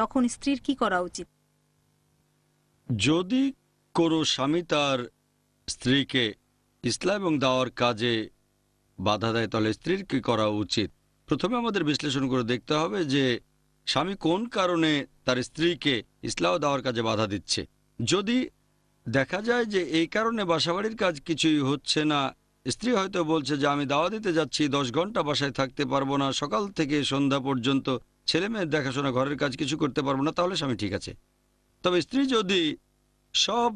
তখন স্ত্রীর কি করা উচিত? যদি কোনো স্বামী তার স্ত্রীকে ইসলাম এবং দাওয়ার কাজে বাধা দেয়, তাহলে স্ত্রীর কি করা উচিত? প্রথমে আমাদের বিশ্লেষণ করে দেখতে হবে যে স্বামী কোন কারণে তার স্ত্রীকে ইসলাম দাওয়ার কাজে বাধা দিচ্ছে। যদি দেখা যায় যে এই কারণে বাসাবাড়ির কাজ কিছুই হচ্ছে না, স্ত্রী হয়তো বলছে যে, আমি দাওয়া দিতে যাচ্ছি, দশ ঘণ্টা বাসায় থাকতে পারব না, সকাল থেকে সন্ধ্যা পর্যন্ত ছেলে মেয়ের দেখাশোনা, ঘরের কাজ কিছু করতে পারব না, তাহলে স্বামী ঠিক আছে। তবে স্ত্রী যদি সব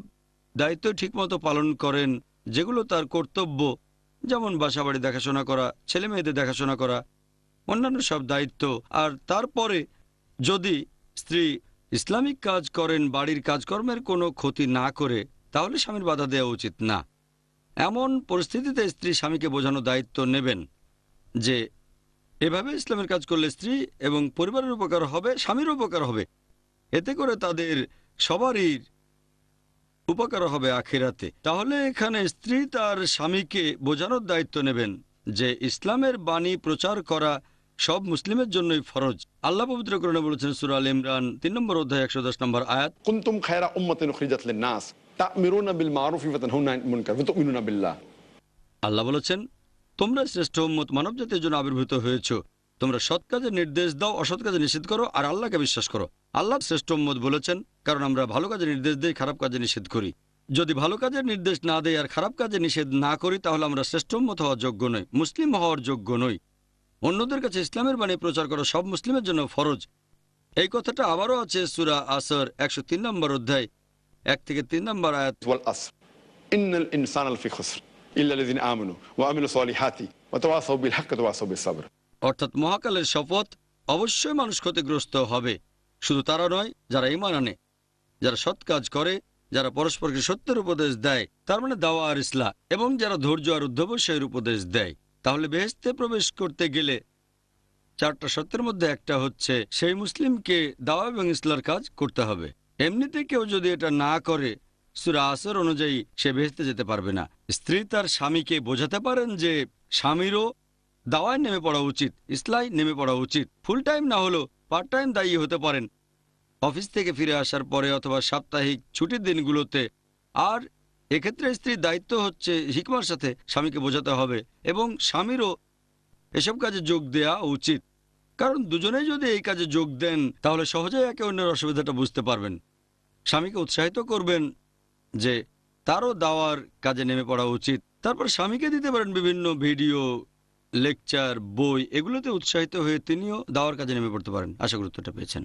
দায়িত্ব ঠিকমতো পালন করেন, যেগুলো তার কর্তব্য, যেমন বাসাবাড়ি দেখাশোনা করা, ছেলে মেয়েদের দেখাশোনা করা, অন্যান্য সব দায়িত্ব, আর তারপরে যদি স্ত্রী ইসলামিক কাজ করেন, বাড়ির কাজকর্মের কোনো ক্ষতি না করে, তাহলে স্বামীর বাধা দেওয়া উচিত না। এমন পরিস্থিতিতে স্ত্রী স্বামীকে বোঝানো দায়িত্ব নেবেন যে এভাবে ইসলামের কাজ করলে স্ত্রী এবং পরিবারের উপকার হবে স্বামীর উপকার হবে। এতে করে তাদের সবারই উপকার হবে আখিরাতে। তাহলে এখানে স্ত্রী তার স্বামীকে বোঝানোর দায়িত্ব নেবেন যে ইসলামের বাণী প্রচার করা সব মুসলিমের জন্যই ফরজ। আল্লাহ পবিত্র করণে বলেছেন সুরা আল ইমরান তিন নম্বর অধ্যায় একশো দশ নম্বর আয়াত। কুনতুম খায়রা উম্মাতিন লিন-নাস তা'মিরুনা বিল মা'রুফ ওয়া তানহাউনা আনিল মুনকার ওয়া তু'মিনুনা বিল্লাহ। আল্লাহ বলেছেন তোমরা শ্রেষ্ঠ উম্মত মানব জাতির জন্য আবির্ভূত হয়েছ। তোমরা সৎ কাজের নির্দেশ দাও, অসৎ কাজে নিষেধ করো আর আল্লাহকে বিশ্বাস করো। আল্লাহ শ্রেষ্ঠ উম্মত বলেছেন, কারণ আমরা ভালো কাজে নির্দেশ দিই, খারাপ কাজে নিষেধ করি। যদি ভালো কাজের নির্দেশ না দেয় আর খারাপ কাজে নিষেধ না করি, তাহলে আমরা শ্রেষ্ঠ উম্মত হওয়ার যোগ্য নই, মুসলিম হওয়ার যোগ্য নই। অন্যদের কাছে ইসলামের বাণী প্রচার করা সব মুসলিমের জন্য ফরজ। এই কথাটা আবারও আছে সুরা আসর একশো তিন নম্বর অধ্যায়, এক থেকে তিন নম্বর আয়াত। আমানু অর্থাৎ মহাকালের শপথ অবশ্যই মানুষ ক্ষতিগ্রস্ত হবে। শুধু তারা নয়, যারা ইমান আনে, যারা সৎ কাজ করে, যারা পরস্পরকে সত্যের উপদেশ দেয়, তার মানে দাওয়া আর ইসলা এবং যারা ধৈর্য আর অধ্যবসায়ের উপদেশ দেয়। তাহলে বেহেস্তে প্রবেশ করতে গেলে চারটা সত্যের মধ্যে একটা হচ্ছে, সেই মুসলিমকে দাওয়া এবং ইসলার কাজ করতে হবে। এমনিতে কেউ যদি এটা না করে সুরা আসর অনুযায়ী সে বেহেস্তে যেতে পারবে না। স্ত্রী তার স্বামীকে বোঝাতে পারেন যে স্বামীরও দাওয়ায় নেমে পড়া উচিত ইসলাই নেমে পড়া উচিত। ফুল টাইম না হলেও পার্ট টাইম দায়ী হতে পারেন। অফিস থেকে ফিরে আসার পরে অথবা সাপ্তাহিক ছুটির দিনগুলোতে। আর এক্ষেত্রে স্ত্রীর দায়িত্ব হচ্ছে হিকমার সাথে স্বামীকে বোঝাতে হবে এবং স্বামীরও এসব কাজে যোগ দেয়া উচিত। কারণ দুজনেই যদি এই কাজে যোগ দেন, তাহলে সহজেই একে অন্যের অসুবিধাটা বুঝতে পারবেন। স্বামীকে উৎসাহিত করবেন যে তারও দাওয়ার কাজে নেমে পড়া উচিত। তারপর স্বামীকে দিতে পারেন বিভিন্ন ভিডিও, লেকচার, বই, এগুলোতে উৎসাহিত হয়ে তিনিও দাওয়ার কাজে নেমে পড়তে পারেন। আশা গুরুত্বটা পেয়েছেন।